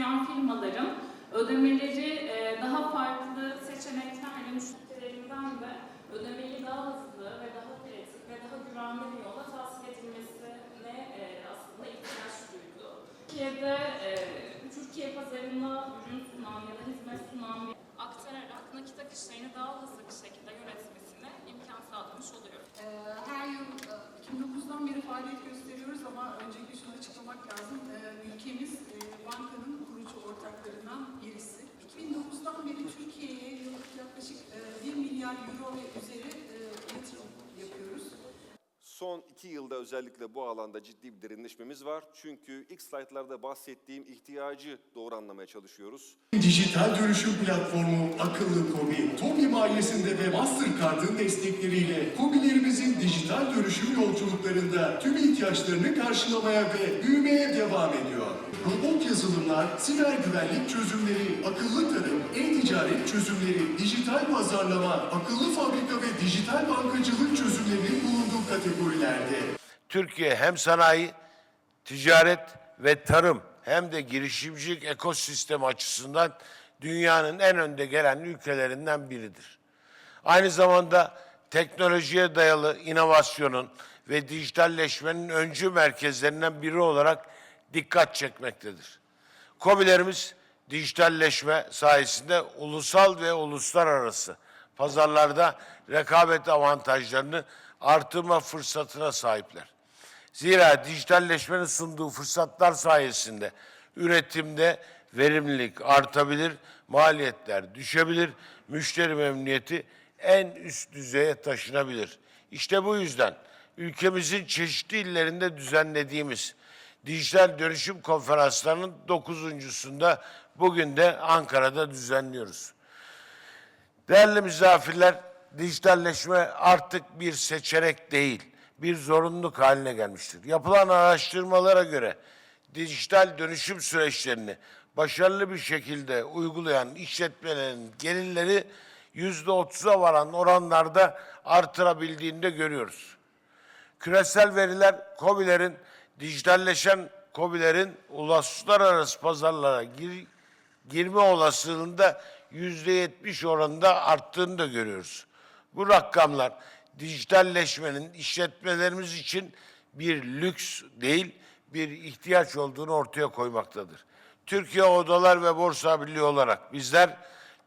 duyan firmaların ödemeleri e, daha farklı seçeneklerle 1 milyar euro ve üzeri e, yatırım yapıyoruz. Son iki yılda özellikle bu alanda ciddi bir derinleşmemiz var. Çünkü ilk slaytlarda bahsettiğim ihtiyacı doğru anlamaya çalışıyoruz. Dijital dönüşüm platformu Akıllı Kobi, TOBİ mayesinde ve Mastercard'ın destekleriyle KOBİ'lerimizin dijital dönüşüm yolculuklarında tüm ihtiyaçlarını karşılamaya ve büyümeye devam ediyor. Robot yazılımlar, siber güvenlik çözümleri, akıllı tarım, e-ticaret çözümleri, dijital pazarlama, akıllı fabrika ve dijital bankacılık çözümlerinin bulunduğu kategorilerde. Türkiye hem sanayi, ticaret ve tarım hem de girişimcilik ekosistemi açısından dünyanın en önde gelen ülkelerinden biridir. Aynı zamanda teknolojiye dayalı inovasyonun ve dijitalleşmenin öncü merkezlerinden biri olarak dikkat çekmektedir. KOBİ'lerimiz dijitalleşme sayesinde ulusal ve uluslararası pazarlarda rekabet avantajlarını artırma fırsatına sahipler. Zira dijitalleşmenin sunduğu fırsatlar sayesinde üretimde verimlilik artabilir, maliyetler düşebilir, müşteri memnuniyeti en üst düzeye taşınabilir. İşte bu yüzden ülkemizin çeşitli illerinde düzenlediğimiz dijital dönüşüm konferanslarının dokuzuncusunda bugün de Ankara'da düzenliyoruz. Değerli misafirler, dijitalleşme artık bir seçenek değil, bir zorunluluk haline gelmiştir. Yapılan araştırmalara göre dijital dönüşüm süreçlerini başarılı bir şekilde uygulayan işletmelerin gelirleri yüzde otuza varan oranlarda artırabildiğini de görüyoruz. Küresel veriler KOBİ'lerin, dijitalleşen KOBİ'lerin uluslararası pazarlara gir, girme olasılığında yüzde yetmiş oranında arttığını da görüyoruz. Bu rakamlar dijitalleşmenin işletmelerimiz için bir lüks değil, bir ihtiyaç olduğunu ortaya koymaktadır. Türkiye Odalar ve Borsa Birliği olarak bizler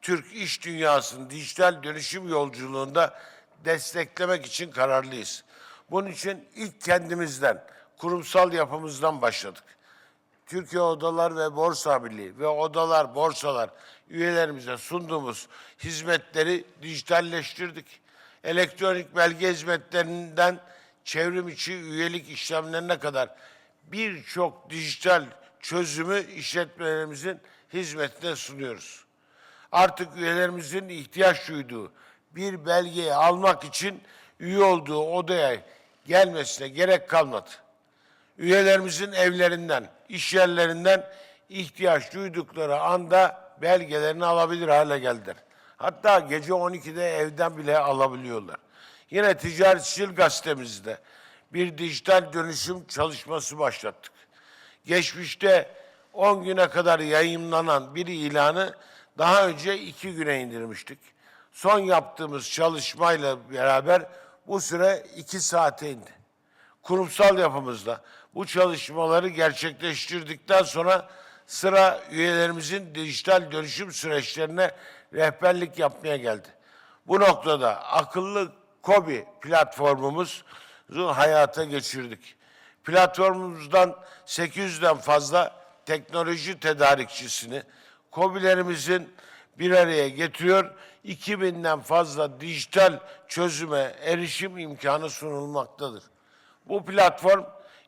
Türk iş dünyasının dijital dönüşüm yolculuğunda desteklemek için kararlıyız. Bunun için ilk kendimizden, kurumsal yapımızdan başladık. Türkiye Odalar ve Borsa Birliği ve odalar, borsalar üyelerimize sunduğumuz hizmetleri dijitalleştirdik. Elektronik belge hizmetlerinden çevrim içi üyelik işlemlerine kadar birçok dijital çözümü işletmelerimizin hizmetine sunuyoruz. Artık üyelerimizin ihtiyaç duyduğu bir belgeyi almak için üye olduğu odaya gelmesine gerek kalmadı üyelerimizin evlerinden, iş yerlerinden ihtiyaç duydukları anda belgelerini alabilir hale geldiler. Hatta gece 12'de evden bile alabiliyorlar. Yine Ticaretçil gazetemizde bir dijital dönüşüm çalışması başlattık. Geçmişte 10 güne kadar yayınlanan bir ilanı daha önce 2 güne indirmiştik. Son yaptığımız çalışmayla beraber bu süre 2 saate indi kurumsal yapımızda bu çalışmaları gerçekleştirdikten sonra sıra üyelerimizin dijital dönüşüm süreçlerine rehberlik yapmaya geldi. Bu noktada akıllı KOBİ platformumuzu hayata geçirdik. Platformumuzdan 800'den fazla teknoloji tedarikçisini KOBİ'lerimizin bir araya getiriyor. 2000'den fazla dijital çözüme erişim imkanı sunulmaktadır. Bu platform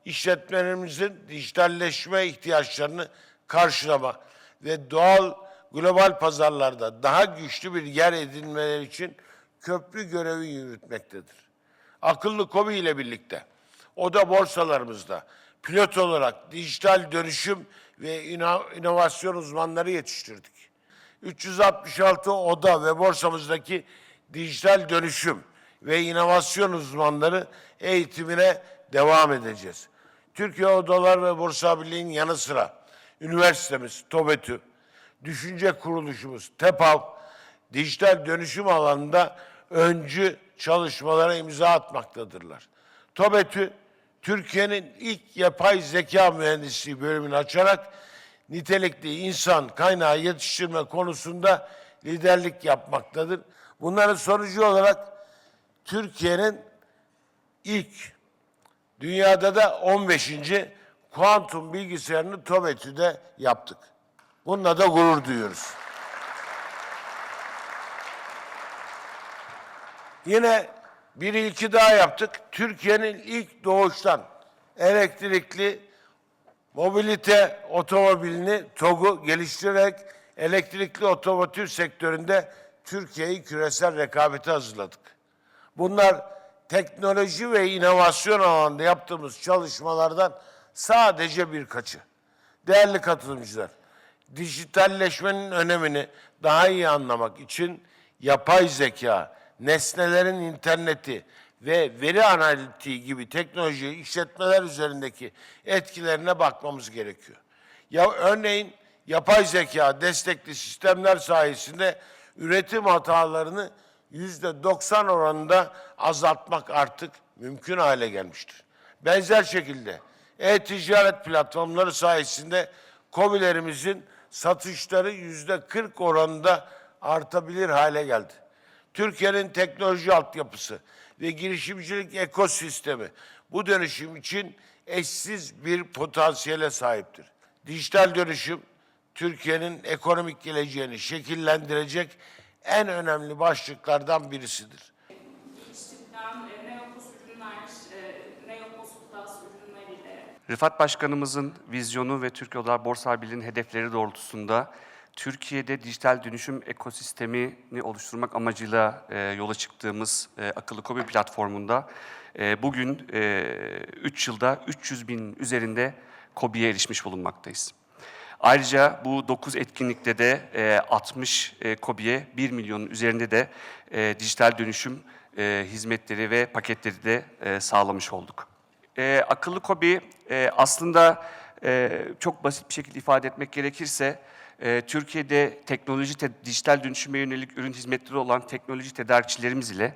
işletmelerimizin dijitalleşme ihtiyaçlarını karşılama ve doğal global pazarlarda daha güçlü bir yer edinmeleri için köprü görevi yürütmektedir. Akıllı KOBİ ile birlikte oda borsalarımızda pilot olarak dijital dönüşüm ve ino- inovasyon uzmanları yetiştirdik. 366 oda ve borsamızdaki dijital dönüşüm ve inovasyon uzmanları eğitimine devam edeceğiz. Türkiye Odalar ve Borsa Birliği'nin yanı sıra üniversitemiz TOBETÜ, düşünce kuruluşumuz TEPAV, dijital dönüşüm alanında öncü çalışmalara imza atmaktadırlar. TOBETÜ, Türkiye'nin ilk yapay zeka mühendisliği bölümünü açarak nitelikli insan kaynağı yetiştirme konusunda liderlik yapmaktadır. Bunların sonucu olarak Türkiye'nin ilk dünyada da 15. kuantum bilgisayarını TOBETÜ'de yaptık. Bununla da gurur duyuyoruz. Yine bir ilki daha yaptık. Türkiye'nin ilk doğuştan elektrikli mobilite otomobilini TOG'u geliştirerek elektrikli otomotiv sektöründe Türkiye'yi küresel rekabete hazırladık. Bunlar teknoloji ve inovasyon alanında yaptığımız çalışmalardan sadece birkaçı. Değerli katılımcılar, dijitalleşmenin önemini daha iyi anlamak için yapay zeka, nesnelerin interneti ve veri analitiği gibi teknoloji işletmeler üzerindeki etkilerine bakmamız gerekiyor. Ya örneğin yapay zeka destekli sistemler sayesinde üretim hatalarını yüzde 90 oranında azaltmak artık mümkün hale gelmiştir. Benzer şekilde e-ticaret platformları sayesinde KOBİ'lerimizin satışları yüzde 40 oranında artabilir hale geldi. Türkiye'nin teknoloji altyapısı ve girişimcilik ekosistemi bu dönüşüm için eşsiz bir potansiyele sahiptir. Dijital dönüşüm Türkiye'nin ekonomik geleceğini şekillendirecek en önemli başlıklardan birisidir. geliştirilen Rıfat Başkanımızın vizyonu ve Türkiye Odalar Borsa Birliği'nin hedefleri doğrultusunda Türkiye'de dijital dönüşüm ekosistemini oluşturmak amacıyla e, yola çıktığımız e, Akıllı Kobi platformunda e, bugün 3 yılda 300 bin üzerinde KOBİ'ye erişmiş bulunmaktayız. Ayrıca bu 9 etkinlikte de e, 60 e, KOBİ'ye 1 milyonun üzerinde de e, dijital dönüşüm e, hizmetleri ve paketleri de e, sağlamış olduk. E, akıllı kobi e, aslında e, çok basit bir şekilde ifade etmek gerekirse e, Türkiye'de teknoloji, te- dijital dönüşüme yönelik ürün hizmetleri olan teknoloji tedarikçilerimiz ile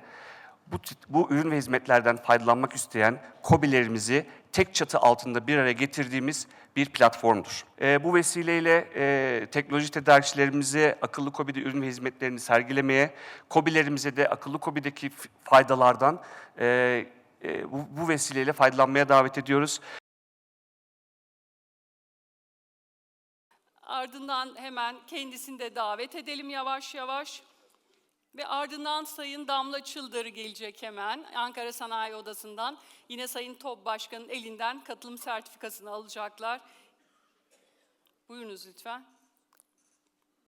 bu, bu ürün ve hizmetlerden faydalanmak isteyen kobilerimizi tek çatı altında bir araya getirdiğimiz bir platformdur. E, bu vesileyle e, teknoloji tedarikçilerimize akıllı kobide ürün ve hizmetlerini sergilemeye, kobilerimize de akıllı kobideki f- faydalardan e, e, bu, bu vesileyle faydalanmaya davet ediyoruz. Ardından hemen kendisini de davet edelim yavaş yavaş. Ve ardından Sayın Damla Çıldırı gelecek hemen Ankara Sanayi Odası'ndan. Yine Sayın TOB Başkanı'nın elinden katılım sertifikasını alacaklar. Buyurunuz lütfen.